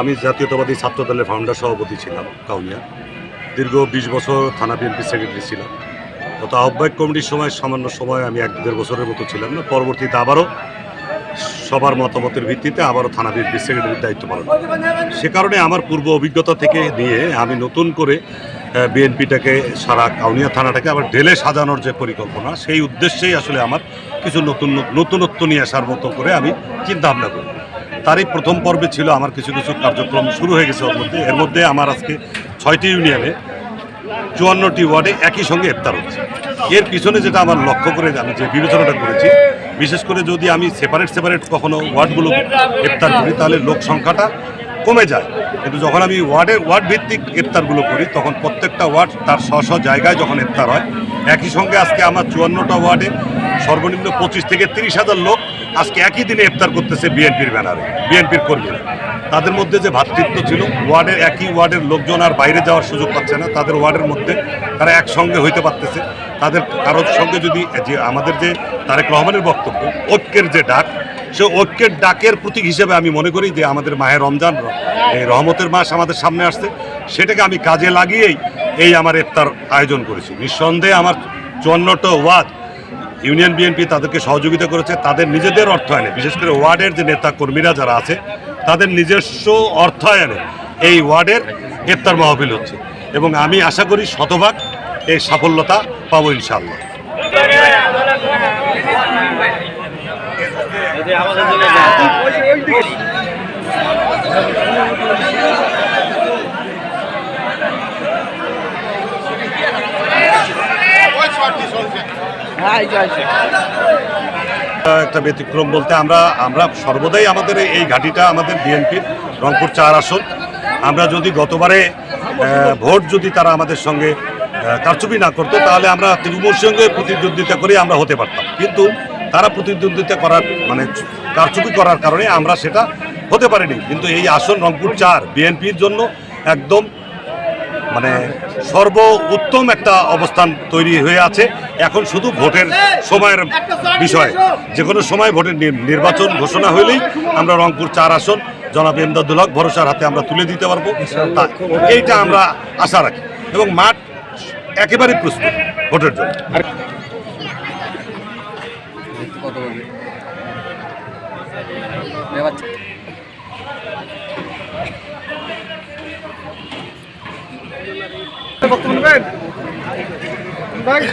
আমি জাতীয়তাবাদী ছাত্র দলের ফাউন্ডার সভাপতি ছিলাম, কাউনিয়া। দীর্ঘ বিশ বছর থানা বিএনপি সেক্রেটারি ছিলাম। গত আহ্বায়ক কমিটির সময়, সামান্য সময় আমি এক দেড় বছরের মতো ছিলাম না। পরবর্তীতে আবারও সবার মতামতের ভিত্তিতে আবারও থানা বিএনপি সেক্রেটারির দায়িত্ব পালন। সে কারণে আমার পূর্ব অভিজ্ঞতা থেকে নিয়ে আমি নতুন করে বিএনপিটাকে, সারা কাউনিয়া থানাটাকে আবার ঢেলে সাজানোর যে পরিকল্পনা, সেই উদ্দেশ্যেই আসলে আমার কিছু নতুন, নতুনত্ব নিয়ে আসার মতো করে আমি চিন্তা ভাবনা করি। তারই প্রথম পর্বে ছিল আমার কিছু কিছু কার্যক্রম শুরু হয়ে গেছে ওর মধ্যে। এর মধ্যে আমার আজকে ছয়টি ইউনিয়নে চুয়ান্নটি ওয়ার্ডে একই সঙ্গে ইফতার হচ্ছে। এর পিছনে যেটা আমার লক্ষ্য করে আমি যে বিবেচনাটা করেছি, বিশেষ করে যদি আমি সেপারেট সেপারেট কখনো ওয়ার্ডগুলো ইফতার করি, তাহলে লোক সংখ্যাটা কমে যায়। কিন্তু যখন আমি ওয়ার্ডের ওয়ার্ড ভিত্তিক ইফতারগুলো করি, তখন প্রত্যেকটা ওয়ার্ড তার স্ব স্ব জায়গায় যখন ইফতার হয়, একই সঙ্গে আজকে আমার চুয়ান্নটা ওয়ার্ডে সর্বনিম্ন পঁচিশ থেকে তিরিশ হাজার লোক আজকে একই দিনে ইফতার করতেছে বিএনপির ব্যানারে, বিএনপির কর্মীরা। তাদের মধ্যে যে ভ্রাতৃত্ব ছিল, ওয়ার্ডের একই ওয়ার্ডের লোকজন আর বাইরে যাওয়ার সুযোগ পাচ্ছে না। তাদের ওয়ার্ডের মধ্যে তারা একসঙ্গে হইতে পারতেছে। তাদের কারোর সঙ্গে যদি যে আমাদের যে তারেক রহমানের বক্তব্য, ঐক্যের যে ডাক, সে ঐক্যের ডাকের প্রতীক হিসেবে আমি মনে করি যে আমাদের মাহে রমজান, এই রহমতের মাস আমাদের সামনে আসছে। সেটাকে আমি কাজে লাগিয়েই এই আমার ইফতার আয়োজন করেছি। নিঃসন্দেহে আমার চুয়ান্নটা ওয়ার্ড ইউনিয়ন বিএনপি তাদেরকে সহযোগিতা করেছে, তাদের নিজেদের অর্থায়নে, বিশেষ করে ওয়ার্ডের যে নেতা কর্মীরা যারা আছে, তাদের নিজস্ব অর্থায়নে এই ওয়ার্ডের ইফতার মাহফিল হচ্ছে। এবং আমি আশা করি শতভাগ এই সাফল্যতা পাবো ইনশাআল্লাহ। একটা ব্যতিক্রম বলতে আমরা আমরা সর্বদাই আমাদের এই ঘাটিটা আমাদের বিএনপির রংপুর চার আসন। আমরা যদি গতবারে ভোট যদি তারা আমাদের সঙ্গে কারচুপি না করতো, তাহলে আমরা তৃণমূল সঙ্গে প্রতিদ্বন্দ্বিতা করে আমরা হতে পারতাম। কিন্তু তারা প্রতিদ্বন্দ্বিতা করার মানে কারচুপি করার কারণে আমরা সেটা হতে পারিনি। কিন্তু এই আসন রংপুর চার, বিএনপির জন্য একদম মানে সর্ব উত্তম একটা অবস্থান তৈরি হয়ে আছে। এখন শুধু ভোটের সময়ের বিষয়। যে কোনো সময় ভোটের নির্বাচন ঘোষণা হইলেই আমরা রংপুর চার আসন, জনাব এমদাদুল হক ভরসার হাতে আমরা তুলে দিতে পারব। এইটা আমরা আশা রাখি। এবং মাঠ একেবারে প্রস্তুত ভোটের জন্য। কত wat doen we? Dank.